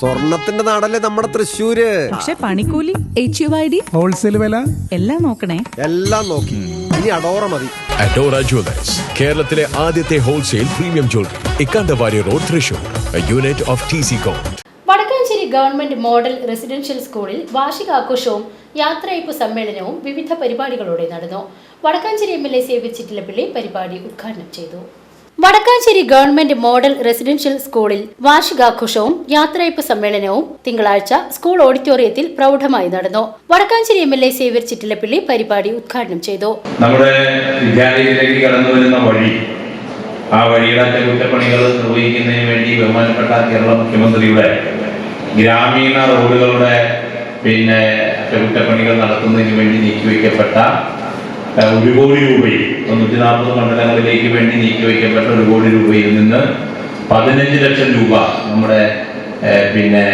സ്വർണത്തിന്റെ നാടല്ലേ നമ്മുടെ തൃശ്ശൂര്? പക്ഷെ പണിക്കൂലി H U I D wholesale വില? എല്ലാം നോക്കണേ. എല്ലാം നോക്കി. ഇനി അഡോറ മതി. അഡോറ ജ്വല്ലേഴ്സ് കേരളത്തിലെ ആദ്യത്തെ wholesale premium jewellery Ikkanda Warrier road Thrissur. Unit of T C coat Vadakkanchery government model residential സ്കൂളിൽ വാർഷികാഘോഷവും യാത്രയയപ്പ് സമ്മേളനവും വിവിധ പരിപാടികളോടെ നടന്നു. വടക്കാഞ്ചേരി എം എൽ എ സേവിച്ചിട്ടുള്ള പിള്ളി പരിപാടി ഉദ്ഘാടനം ചെയ്തു. വടക്കാഞ്ചേരി ഗവൺമെന്റ് മോഡൽ റെസിഡൻഷ്യൽ സ്കൂളിൽ വാർഷികാഘോഷവും യാത്രയപ്പ് സമ്മേളനവും തിങ്കളാഴ്ച സ്കൂൾ ഓഡിറ്റോറിയത്തിൽ പ്രൗഢമായി നടന്നു. Vadakkanchery M L A Xavier Chittilappilly പരിപാടി ഉദ്ഘാടനം ചെയ്തു. നമ്മുടെ വിദ്യാലയത്തിലേക്ക് കടന്നു വരുന്ന വഴി ആ വഴിയുടെ അറ്റകുറ്റപ്പണികൾ നിർവഹിക്കുന്നതിന് വേണ്ടി ബഹുമാനപ്പെട്ട കേരള മുഖ്യമന്ത്രിയുടെ ഗ്രാമീണ റോഡുകളുടെ പിന്നെ അറ്റകുറ്റപ്പണികൾ നടത്തുന്നതിന് വേണ്ടി നീക്കിവെക്കപ്പെട്ട ഒരു കോടി രൂപയിൽ തൊണ്ണൂറ്റി നാൽപ്പത് മണ്ഡലങ്ങളിലേക്ക് വേണ്ടി നീക്കിവയ്ക്കപ്പെട്ട ഒരു കോടി രൂപയിൽ നിന്ന് പതിനഞ്ച് ലക്ഷം രൂപ നമ്മുടെ പിന്നെ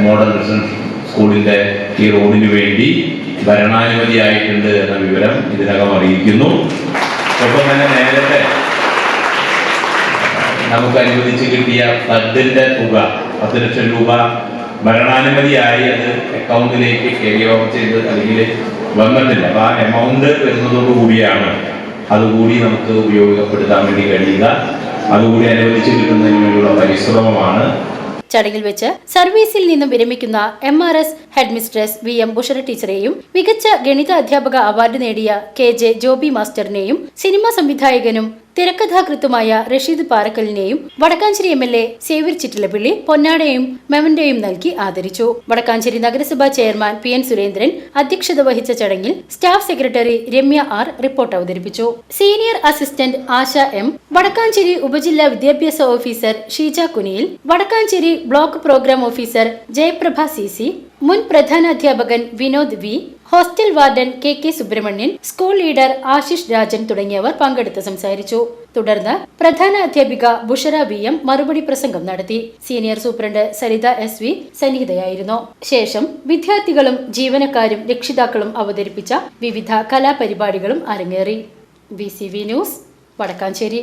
മോഡൽ റെസിഡൻഷ്യൽ സ്കൂളിന്റെ ഈ റോഡിന് വേണ്ടി ഭരണാനുമതി ആയിട്ടുണ്ട് എന്ന വിവരം ഇതിനകം അറിയിക്കുന്നു. ഒപ്പം തന്നെ നേരത്തെ നമുക്ക് അനുവദിച്ച് കിട്ടിയ ഫ്ലഡിന്റെ തുക പത്ത് ലക്ഷം രൂപ ഭരണാനുമതിയായി അത് അക്കൗണ്ടിലേക്ക് കെരി ഓവർ ചെയ്ത് അല്ലെങ്കിൽ വന്നിട്ടില്ല. അപ്പൊ ആ എമൗണ്ട് വരുന്നതോടുകൂടിയാണ് അതുകൂടി നമുക്ക് ഉപയോഗപ്പെടുത്താൻ വേണ്ടി കഴിയുക. അതുകൂടി അനുവദിച്ച് കിട്ടുന്നതിന് വേണ്ടിയുള്ള പരിശ്രമമാണ്. ചടങ്ങിൽ വെച്ച് സർവീസിൽ നിന്നും വിരമിക്കുന്ന M R S head mistress V M Bushara ടീച്ചറെയും മികച്ച ഗണിത അധ്യാപക അവാർഡ് നേടിയ കെ ജെ ജോബി മാസ്റ്ററിനെയും സിനിമാ സംവിധായകനും തിരക്കഥാകൃത്തുമായ Rasheed പാറക്കലിനെയും Vadakkanchery M L A Xavier Chittilappilly പൊന്നാടയും മെമന്റോയും നൽകി ആദരിച്ചു. വടക്കാഞ്ചേരി നഗരസഭാ ചെയർമാൻ പി എൻ സുരേന്ദ്രൻ അധ്യക്ഷത വഹിച്ച ചടങ്ങിൽ staff secretary Ramya R report അവതരിപ്പിച്ചു. Senior assistant Asha M Vadakkanchery ഉപജില്ലാ വിദ്യാഭ്യാസ officer Sheeja Kuniyil Vadakkanchery block programme officer Jayaprabha C മുൻ പ്രധാനാധ്യാപകൻ Vinod V hostel warden K K Subrahmanian school leader Ashish Rajan തുടങ്ങിയവർ പങ്കെടുത്ത് സംസാരിച്ചു. തുടർന്ന് പ്രധാന അധ്യാപിക ബുഷറ വി എം മറുപടി പ്രസംഗം നടത്തി. Senior superintendent Saritha S V സന്നിഹിതയായിരുന്നു. ശേഷം വിദ്യാർത്ഥികളും ജീവനക്കാരും രക്ഷിതാക്കളും അവതരിപ്പിച്ച വിവിധ കലാപരിപാടികളും അരങ്ങേറി. B C V news Vadakkanchery.